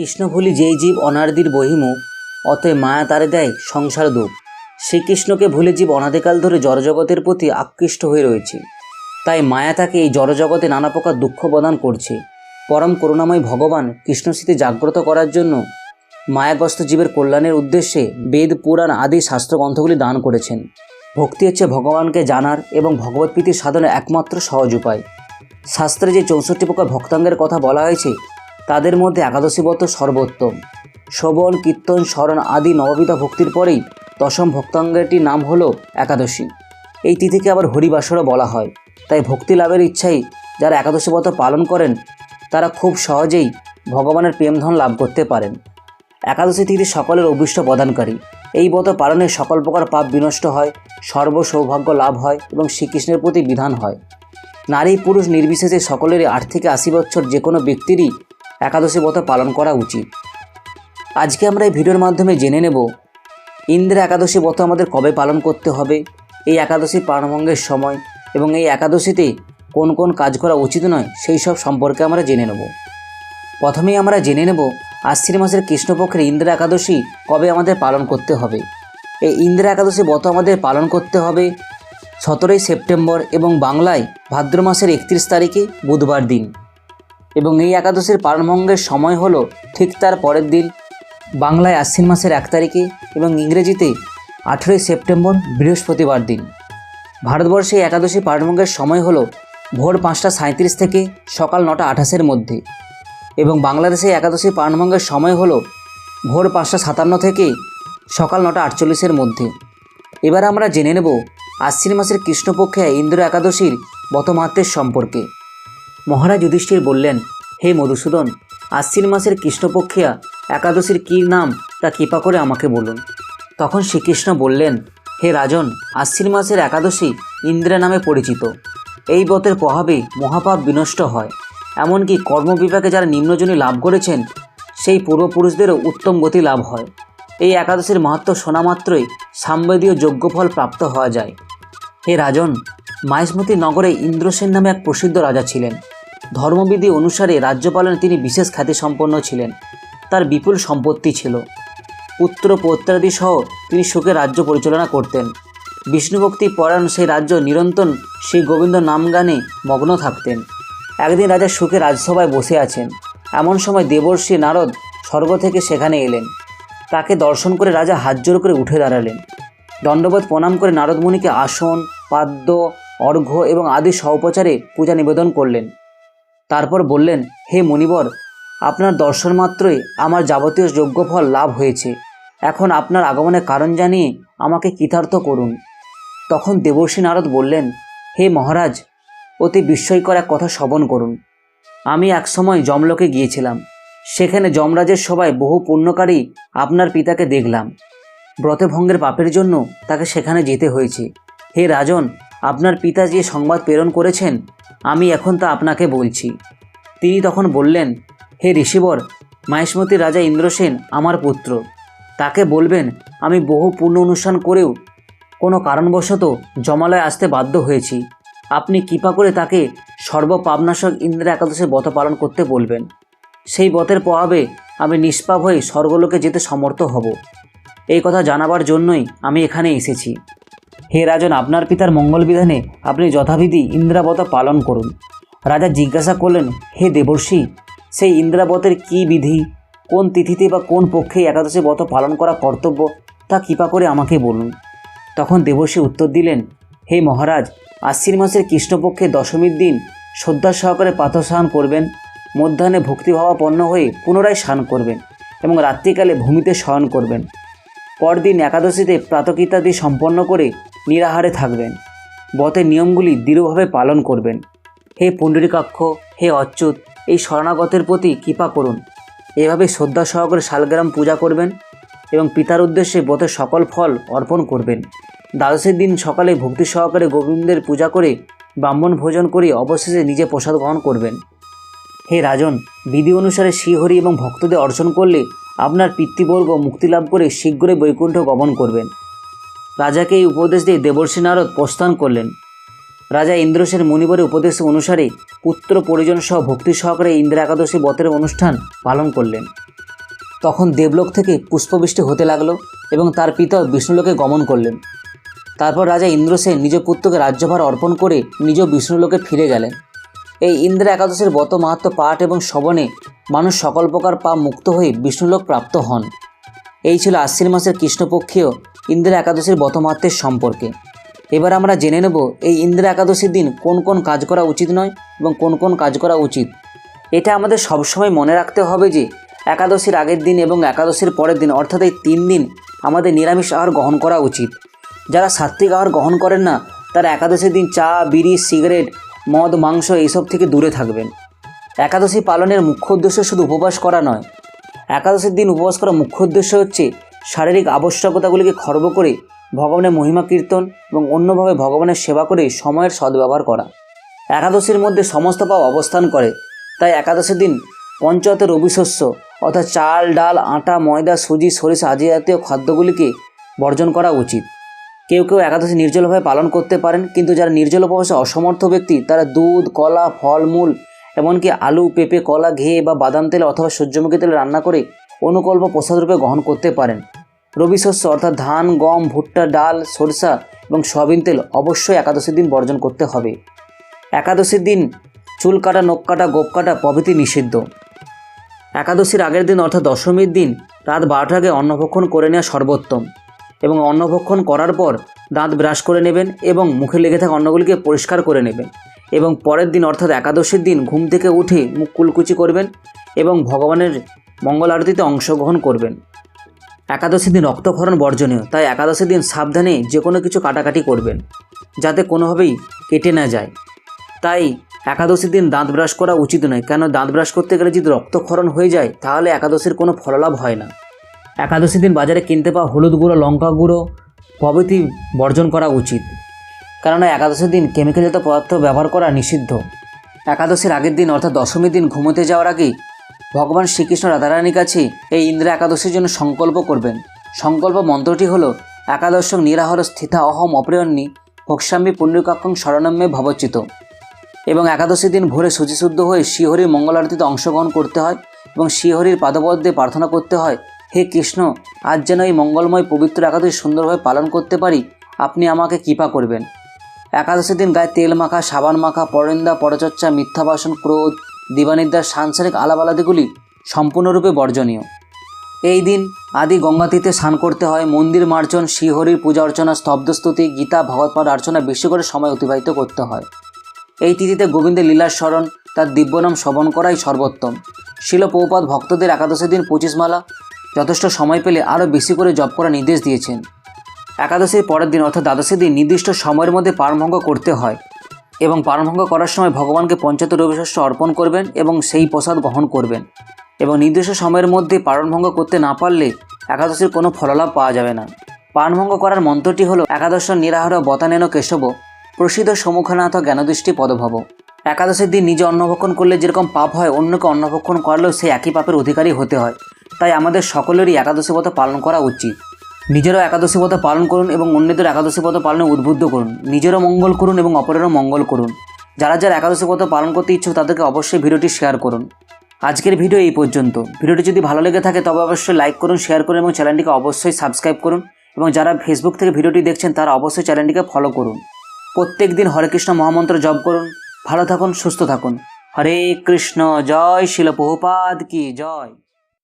কৃষ্ণভুলি যেই জীব অনারদির বহিমুখ অতএব মায়া তারে দেয় সংসার দুঃখ। শ্রীকৃষ্ণকে ভুলে জীব অনাদিকাল ধরে জড়জগতের প্রতি আকৃষ্ট হয়ে রয়েছে। তাই মায়া তাকে এই জড়জগতে নানা প্রকার দুঃখ প্রদান করছে। পরম করুণাময় ভগবান কৃষ্ণস্মৃতি জাগ্রত করার জন্য মায়াগ্রস্ত জীবের কল্যাণের উদ্দেশ্যে বেদ, পুরাণ আদি শাস্ত্রগ্রন্থগুলি দান করেছেন। ভক্তি হচ্ছে ভগবানকে জানার এবং ভগবৎপ্রীতি সাধনের একমাত্র সহজ উপায়। শাস্ত্রে যে চৌষট্টি প্রকার ভক্তাঙ্গের কথা বলা হয়েছে তাদের মধ্যে একাদশী ব্রত সর্বোত্তম। শ্রবণ কীর্তন, স্মরণ আদি নববিধা ভক্তির পরেই দশম ভক্তাঙ্গটির নাম হলো একাদশী। এই তিথিকে আবার হরিবাসরও বলা হয়। তাই ভক্তি লাভের ইচ্ছাই যারা একাদশী ব্রত পালন করেন, তারা খুব সহজেই ভগবানের প্রেমধন লাভ করতে পারেন। একাদশী তিথি সকলের অভিষ্ট প্রদানকারী। এই ব্রত পালনে সকল প্রকার পাপ বিনষ্ট হয়, সর্বসৌভাগ্য লাভ হয় এবং শ্রীকৃষ্ণের প্রতি বিধান হয়। নারী পুরুষ নির্বিশেষে সকলেরই আট থেকে আশি বছর যে কোনো ব্যক্তিরই একাদশী ব্রত পালন করা উচিত। আজকে আমরা এই ভিডিওর মাধ্যমে জেনে নেব ইন্দ্র একাদশী ব্রত আমাদের কবে পালন করতে হবে, এই একাদশী পালনভঙ্গের সময় এবং এই একাদশীতে কোন কোন কাজ করা উচিত নয়, সেই সব সম্পর্কে আমরা জেনে নেব। প্রথমেই আমরা জেনে নেব, আশ্বিন মাসের কৃষ্ণপক্ষের ইন্দ্র একাদশী কবে আমাদের পালন করতে হবে। এই ইন্দ্র একাদশী ব্রত আমাদের পালন করতে হবে সতেরোই সেপ্টেম্বর এবং বাংলায় ভাদ্র মাসের একত্রিশ তারিখে, বুধবার দিন। এবং এই একাদশীর পালনভঙ্গের সময় হলো ঠিক তার পরের দিন। বাংলায় আশ্বিন মাসের এক তারিখে এবং ইংরেজিতে আঠেরোই সেপ্টেম্বর বৃহস্পতিবার দিন। ভারতবর্ষে একাদশী পালনভঙ্গের সময় হলো ভোর পাঁচটা সাঁত্রিশ থেকে সকাল নটা আঠাশের মধ্যে এবং বাংলাদেশে একাদশী পালনভঙ্গের সময় হলো ভোর পাঁচটা সাতান্ন থেকে সকাল নটা আটচল্লিশের মধ্যে। এবার আমরা জেনে নেব আশ্বিন মাসের কৃষ্ণপক্ষে ইন্দ্র একাদশীর বতমাত্রের সম্পর্কে। মহারাজ যুধিষ্ঠির বললেন, হে মধুসূদন আশ্বিন মাসের কৃষ্ণপক্ষিয়া একাদশীর কী নাম তা কৃপা করে আমাকে বলুন। তখন শ্রীকৃষ্ণ বললেন, হে রাজন আশ্বিন মাসের একাদশী ইন্দ্রা নামে পরিচিত। এই ব্রতের প্রভাবে মহাপাপ বিনষ্ট হয়। এমনকি কর্মবিভাগে যারা নিম্নজনী লাভ করেছেন, সেই পূর্বপুরুষদেরও উত্তম গতি লাভ হয়। এই একাদশীর মাহাত্ম শোনা মাত্রই সাম্বেদীয় যজ্ঞফল প্রাপ্ত হওয়া যায়। হে রাজন মাইসমতি নগরে ইন্দ্রসেন নামে এক প্রসিদ্ধ রাজা ছিলেন। ধর্মবিধি অনুসারে রাজ্যপালনে তিনি বিশেষ খ্যাতিসম্পন্ন ছিলেন। তার বিপুল সম্পত্তি ছিল। পুত্র পৌত্রাদি সহ তিনি সুখে রাজ্য পরিচালনা করতেন। বিষ্ণুভক্তি পরায়ণ সেই রাজ্য নিরন্তর শ্রী গোবিন্দ নাম গানে মগ্ন থাকতেন। একদিন রাজা সুখে রাজসভায় বসে আছেন। এমন সময় দেবর্ষি নারদ স্বর্গ থেকে সেখানে এলেন। তাকে দর্শন করে রাজা হাত জোর করে উঠে দাঁড়ালেন। দণ্ডবোধ প্রণাম করে নারদমণিকে আসন, পাদ্য অর্ঘ্য এবং আদি সহপচারে পূজা নিবেদন করলেন। তারপর বললেন, হে মণিবর আপনার দর্শন মাত্রই আমার যাবতীয় যজ্ঞফল লাভ হয়েছে। এখন আপনার আগমনের কারণ জানিয়ে আমাকে কৃতার্থ করুন। তখন দেবর্ষী নারদ বললেন, হে মহারাজ, অতি বিস্ময়কর এক কথা শ্রবণ করুন। আমি একসময় যমলোকে গিয়েছিলাম। সেখানে যমরাজের সবাই বহু পুণ্যকারী আপনার পিতাকে দেখলাম। ব্রতভঙ্গের পাপের জন্য তাকে সেখানে যেতে হয়েছে। হে রাজন আপনার পিতা যে সংবাদ প্রেরণ করেছেন, আমি এখন তা আপনাকে বলছি। তিনি তখন বললেন, হে ঋষিবর, মাহেশমতি রাজা ইন্দ্রসেন আমার পুত্র। তাকে বলবেন, আমি বহু পূর্ণ অনুষ্ঠান করেও কোনো কারণবশত জমালয়ে আসতে বাধ্য হয়েছি। আপনি কৃপা করে তাকে সর্বপাবনাশক ইন্দ্র একাদশে ব্রত পালন করতে বলবেন। সেই ব্রতের প্রভাবে আমি নিষ্পাপ হয়ে স্বর্গলোকে যেতে সমর্থ হব। এই কথা জানাবার জন্যই আমি এখানে এসেছি। হে রাজন, আপনার পিতার মঙ্গল বিধানে আপনি যথাবিধি ইন্দ্রাবত পালন করুন। রাজা জিজ্ঞাসা করলেন, হে দেবর্ষি, সেই ইন্দ্রাবতের কী বিধি? কোন তিথিতে বা কোন পক্ষে একাদশী ব্রত পালন করা কর্তব্য, তা কৃপা করে আমাকে বলুন। তখন দেবর্ষি উত্তর দিলেন, হে মহারাজ, আশ্বিন মাসের কৃষ্ণপক্ষে দশমীর দিন শ্রদ্ধা সহকারে পাথর স্নান করবেন, মধ্যাহ্নে ভক্তিভাবাপন্ন হয়ে পুনরায় স্নান করবেন এবং রাত্রিকালে ভূমিতে শয়ন করবেন। পরদিন একাদশীতে প্রাতকৃতাদি সম্পন্ন করে নিরাহারে থাকবেন। বতের নিয়মগুলি দৃঢ়ভাবে পালন করবেন। হে পুণ্ডরীকাক্ষ, হে অচ্যুত, এই শরণাগতের প্রতি কৃপা করুন। এভাবে শ্রদ্ধা সহকারে শালগ্রাম পূজা করবেন এবং পিতার উদ্দেশ্যে বতের সকল ফল অর্পণ করবেন। দ্বাদশের দিন সকালে ভক্তি সহকারে গোবিন্দের পূজা করে ব্রাহ্মণ ভোজন করে অবশেষে নিজে প্রসাদ গ্রহণ করবেন। হে রাজন, বিধি অনুসারে শ্রীহরি এবং ভক্তদের অর্জন করলে আপনার পিতৃবর্গ মুক্তি লাভ করে শীঘ্রই বৈকুণ্ঠ গমন করবেন। রাজাকে এই উপদেশ দিয়ে দেবর্ষী নারদ প্রস্থান করলেন। রাজা ইন্দ্রসেন মুনিবরের উপদেশ অনুসারে পুত্র পরিজন সহ ভক্তি সহকারে ইন্দ্র একাদশী বতের অনুষ্ঠান পালন করলেন। তখন দেবলোক থেকে পুষ্পবৃষ্টি হতে লাগল এবং তার পিতা বিষ্ণুলোকে গমন করলেন। তারপর রাজা ইন্দ্রসেন নিজ পুত্রকে রাজ্যভার অর্পণ করে নিজ বিষ্ণুলোকে ফিরে গেলেন। এই ইন্দ্র একাদশীর বত মাহাত্ম পাঠ এবং শ্রবণে মানুষ সকল প্রকার পাপ মুক্ত হয়ে বিষ্ণুলোক প্রাপ্ত হন। এই ছিল আশ্বিন মাসের কৃষ্ণপক্ষীয় ইন্দ্র একাদশীর বতমাত্রের সম্পর্কে। এবার আমরা জেনে নেব এই ইন্দ্র একাদশীর দিন কোন কোন কাজ করা উচিত নয় এবং কোন কোন কাজ করা উচিত। এটা আমাদের সবসময় মনে রাখতে হবে যে, একাদশীর আগের দিন এবং একাদশীর পরের দিন, অর্থাৎ এই তিন দিন আমাদের নিরামিষ আহার গ্রহণ করা উচিত। যারা সাত্ত্বিক আহার গ্রহণ করেন না, তারা একাদশীর দিন চা, বিড়ি, সিগারেট, মদ, মাংস এইসব থেকে দূরে থাকবেন। একাদশী পালনের মুখ্য উদ্দেশ্য শুধু উপবাস করা নয়। একাদশীর দিন উপবাস করার মুখ্য উদ্দেশ্য হচ্ছে শারীরিক আবশ্যকতাগুলিকে খর্ব করে ভগবানের মহিমা কীর্তন এবং অন্যভাবে ভগবানের সেবা করে সময়ের সদ্ব্যবহার করা। একাদশীর মধ্যে সমস্ত পাপ অবস্থান করে। তাই একাদশীর দিন পঞ্চায়েতের রবিশস্য অর্থাৎ চাল, ডাল, আটা, ময়দা, সুজি, সরিষা আদি জাতীয় খাদ্যগুলিকে বর্জন করা উচিত। কেউ কেউ একাদশী নির্জলভাবে পালন করতে পারেন, কিন্তু যারা নির্জল উপবাসে অসমর্থ ব্যক্তি, তারা দুধ, কলা ফলমূল এমনকি আলু, পেঁপে, কলা, ঘে বা বাদাম তেল অথবা সূর্যমুখী তেলে রান্না করে অনুকল্প প্রসাদরূপে গ্রহণ করতে পারেন। রবি শস্য অর্থাৎ ধান, গম, ভুট্টা, ডাল, সরিষা এবং সয়াবিন তেল অবশ্যই একাদশীর দিন বর্জন করতে হবে। একাদশীর দিন চুল কাটা, নখ কাটা, গোপ কাটা প্রভৃতি নিষিদ্ধ। একাদশীর আগের দিন অর্থাৎ দশমীর দিন রাত বারোটার আগে অন্নভক্ষণ করে নেওয়া সর্বোত্তম এবং অন্নভক্ষণ করার পর দাঁত ব্রাশ করে নেবেন এবং মুখে লেগে থাকা অন্নগুলিকে পরিষ্কার করে নেবেন এবং পরের দিন অর্থাৎ একাদশীর দিন ঘুম থেকে উঠে মুখ কুলকুচি করবেন এবং ভগবানের মঙ্গল আরতিতে অংশগ্রহণ করবেন। একাদশীর দিন রক্তক্ষরণ বর্জনীয়, তাই একাদশীর দিন সাবধানে যে কোনো কিছু কাটাকাটি করবেন, যাতে কোনোভাবেই কেটে না যায়। তাই একাদশীর দিন দাঁত ব্রাশ করা উচিত নয়, কেন দাঁত ব্রাশ করতে গেলে যদি রক্তক্ষরণ হয়ে যায়, তাহলে একাদশীর কোনো ফললাভ হয় না। একাদশীর দিন বাজারে কিনতে পাওয়া হলুদ গুঁড়ো, লঙ্কা গুঁড়ো প্রভৃতি বর্জন করা উচিত। কেননা একাদশীর দিন কেমিক্যালজাত পদার্থ ব্যবহার করা নিষিদ্ধ। একাদশীর আগের দিন, অর্থাৎ দশমীর দিন ঘুমোতে যাওয়ার আগেই ভগবান শ্রীকৃষ্ণ রাধারানীর কাছে এই ইন্দ্রা একাদশীর জন্য সংকল্প করবেন। সংকল্প মন্ত্রটি হল, একাদশং নিরাহর স্থিতা অহম অপ্রেয়ন্নী ভোক্সাম্বী পুণ্যকাক্ষং শরণাম্যে ভবচিত এবং একাদশীর দিন ভোরে শুচিশুদ্ধ হয়ে শ্রীহরির মঙ্গল আরতিতে অংশগ্রহণ করতে হয় এবং শ্রীহরির পাদপদ্মে প্রার্থনা করতে হয়, হে কৃষ্ণ, আজ যেন এই মঙ্গলময় পবিত্র একাদশী সুন্দরভাবে পালন করতে পারি, আপনি আমাকে কৃপা করবেন। একাদশীর দিন গায়ে তেল মাখা, সাবান মাখা পরনিন্দা পরচর্চা, মিথ্যাবাসন, ক্রোধ দিবানিদ্রার সাংসারিক আলাপালাদিগুলি সম্পূর্ণরূপে বর্জনীয়। এই দিন আদি গঙ্গাতীতে স্নান করতে হয়, মন্দির মার্জন, শ্রীহরির পূজা অর্চনা, স্তব্ধস্তুতি, গীতা ভগবৎপাঠ অর্চনা বেশি করে সময় অতিবাহিত করতে হয়। এই তিথিতে গোবিন্দের লীলার স্মরণ, তার দিব্যনাম শ্রবণ করাই সর্বোত্তম। শিল পৌপাত ভক্তদের একাদশীর দিন পঁচিশ মালা, যথেষ্ট সময় পেলে আরও বেশি করে জপ করার নির্দেশ দিয়েছেন। একাদশীর পরের দিন অর্থাৎ দ্বাদশীর দিন নির্দিষ্ট সময়ের মধ্যে পারভঙ্গ করতে হয়। এবং পারভঙ্গ করার সময় ভগবানকে পঞ্চায়েত রবিশস্য অর্পণ করবেন এবং সেই প্রসাদ গ্রহণ করবেন। এবং নির্দিষ্ট সময়ের মধ্যে পারণভঙ্গ করতে না পারলে একাদশীর কোনো ফললাভ পাওয়া যাবে না। পারণভঙ্গ করার মন্ত্রটি হলো একাদশ নিরাহার বতানেন কেশব প্রসিদ্ধ সম্মুখনাথ জ্ঞানদৃষ্টি পদভব। একাদশের দিন নিজে অন্নভক্ষণ করলে যেরকম পাপ হয়, অন্যকে অন্নভক্ষণ করলেও সেই একই পাপের অধিকারী হতে হয়। তাই আমাদের সকলেরই একাদশী ব্রত পালন করা উচিত। নিজেরও একাদশী ব্রত পালন করুন এবং অন্যদের একাদশী ব্রত পালনে উদ্বুদ্ধ করুন। নিজেরও মঙ্গল করুন এবং অপরেরও মঙ্গল করুন। যারা যারা একাদশী ব্রত পালন করতে ইচ্ছুক, তাদেরকে অবশ্যই ভিডিওটি শেয়ার করুন। আজকের ভিডিও এই পর্যন্ত। ভিডিওটি যদি ভালো লেগে থাকে, তবে অবশ্যই লাইক করুন, শেয়ার করুন এবং চ্যানেলটিকে অবশ্যই সাবস্ক্রাইব করুন এবং যারা ফেসবুক থেকে ভিডিওটি দেখছেন, তারা অবশ্যই চ্যানেলটিকে ফলো করুন। প্রত্যেক দিন হরে কৃষ্ণ মহামন্ত্র জপ করুন। ভালো থাকুন, সুস্থ থাকুন। হরে কৃষ্ণ, জয় শিল প্রভুপাদ কি জয়।